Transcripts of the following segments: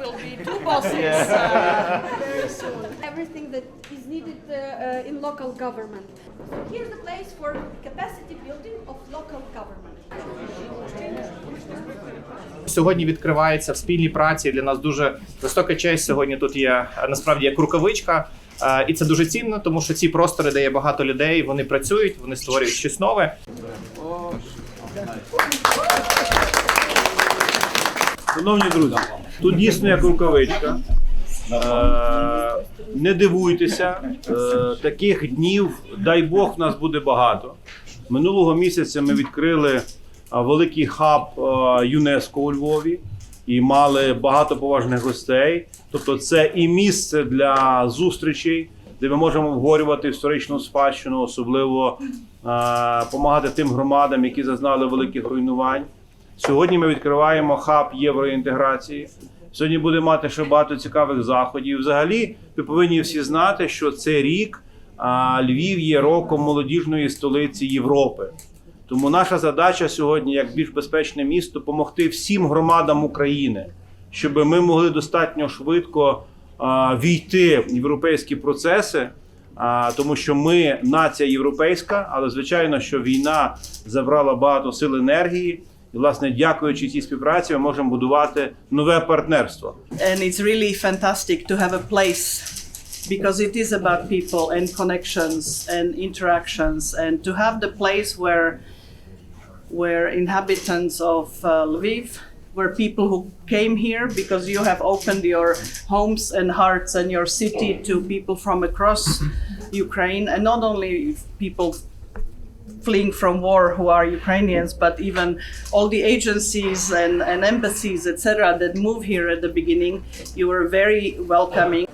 will be two bosses uh, very soon. everything that is needed uh, uh, in local government. Here's the place for capacity building of local government. Сьогодні відкривається в спільній праці. Для нас дуже висока честь. Сьогодні тут є насправді як рукавичка. Е, І це дуже цінно, тому що ці простори, де є багато людей, вони працюють, вони створюють щось нове. Шановні друзі, тут дійсно як рукавичка. Е, Не дивуйтеся, е, таких днів, дай Бог, нас буде багато. Минулого місяця ми відкрили великий хаб ЮНЕСКО у Львові і мали багато поважних гостей. Тобто, це і місце для зустрічей, де ми можемо обговорювати історичну спадщину, особливо допомагати тим громадам, які зазнали великих руйнувань. Сьогодні ми відкриваємо хаб євроінтеграції. Сьогодні будемо мати ще багато цікавих заходів. Взагалі, ви повинні всі знати, що цей рік Львів є роком молодіжної столиці Європи. Тому наша задача сьогодні, як більш безпечне місто, допомогти всім громадам України, щоб ми могли достатньо швидко війти в європейські процеси. Тому що ми нація європейська, але звичайно, що війна забрала багато сил енергії. І, власне, дякуючи цій співпраці, ми можемо будувати нове партнерство. and it's really fantastic to have a place because it is about people and connections and interactions and to have the place where where inhabitants of uh, Lviv were people who came here because you have opened your homes and hearts and your city to people from across Ukraine and not only people fleeing from war who are Ukrainians, but even all the agencies and, and embassies, etc., that move here at the beginning. You were very welcoming.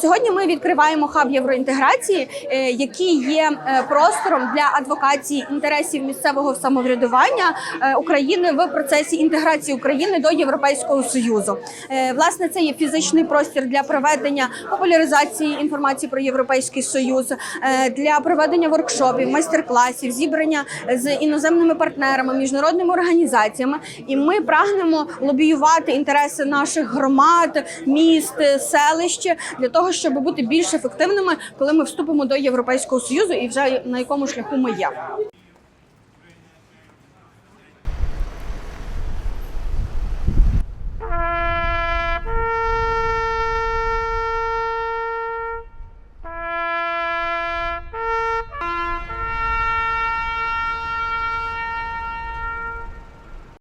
Сьогодні ми відкриваємо хаб євроінтеграції, е, який є е, простором для адвокації інтересів місцевого самоврядування е, України в процесі інтеграції України до Європейського союзу. Власне, це є фізичний простір для проведення популяризації інформації про європейський союз, для проведення воркшопів, майстер-класів, зібрання з іноземними партнерами, міжнародними організаціями. І ми прагнемо лобіювати інтереси наших громад, міст, селищ для того, щоб бути більш ефективними, коли ми вступимо до Європейського союзу і вже на якому шляху ми є.